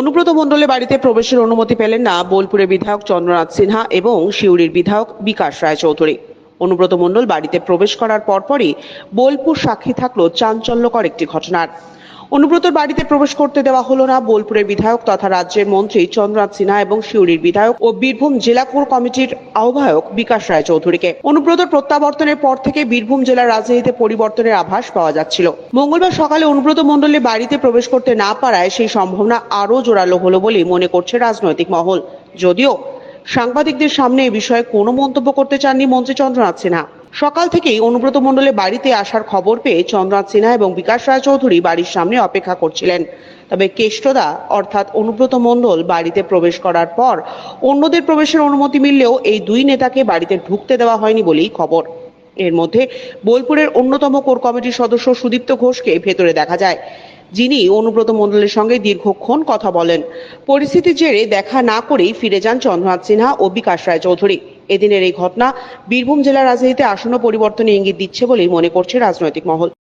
অনুব্রত মণ্ডলের বাড়িতে প্রবেশের অনুমতি পেলেন না বোলপুরের বিধায়ক চন্দ্রনাথ সিনহা এবং সিউড়ির বিধায়ক বিকাশ রায় চৌধুরী। অনুব্রত মণ্ডল বাড়িতে প্রবেশ করার পরপরই বোলপুর সাক্ষী থাকল চাঞ্চল্যকর একটি ঘটনার। অনুব্রতর বাড়িতে প্রবেশ করতে দেওয়া হলো না। বোলপুরের বিধায়ক তথা রাজ্যের মন্ত্রী চন্দ্রনাথ সিনহা এবং সিউড়ির বিধায়ক ও বীরভূম জেলা কোর কমিটির আহ্বায়ক বিকাশ রায় চৌধুরীকে। অনুব্রতর প্রত্যাবর্তনের পর থেকে বীরভূম জেলার রাজনীতিতে পরিবর্তনের আভাস পাওয়া যাচ্ছিল। মঙ্গলবার সকালে অনুব্রত মণ্ডলের বাড়িতে প্রবেশ করতে না পারায় সেই সম্ভাবনা আরও জোরালো হলো বলে মনে করছে রাজনৈতিক মহল। যদিও সাংবাদিকদের সামনে এ বিষয়ে কোনো মন্তব্য করতে চাননি মন্ত্রী চন্দ্রনাথ সিনহা। সকাল থেকেই অনুব্রত মণ্ডলের বাড়িতে আসার খবর পেয়ে চন্দ্রনাথ সিনহা এবং বিকাশ রায় চৌধুরী বাড়ির সামনে অপেক্ষা করছিলেন। তবে কেষ্টদা, অর্থাৎ অনুব্রত মণ্ডল বাড়িতে প্রবেশ করার পর অন্যদের প্রবেশের অনুমতি মিললেও এই দুই নেতাকে বাড়িতে ঢুকতে দেওয়া হয়নি বলেই খবর। এর মধ্যে বোলপুরের অন্যতম কোর কমিটির সদস্য সুদীপ্ত ঘোষকে ভেতরে দেখা যায়, যিনি অনুব্রত মণ্ডলের সঙ্গে দীর্ঘক্ষণ কথা বলেন। পরিস্থিতির জেরে দেখা না করেই ফিরে যান চন্দ্রনাথ সিনহা ও বিকাশ রায় চৌধুরী এদিনের এই ঘটনা বীরভূম জেলার রাজনীতিতে আসন্ন পরিবর্তনে ইঙ্গিত দিচ্ছে বলেই মনে করছে রাজনৈতিক মহল।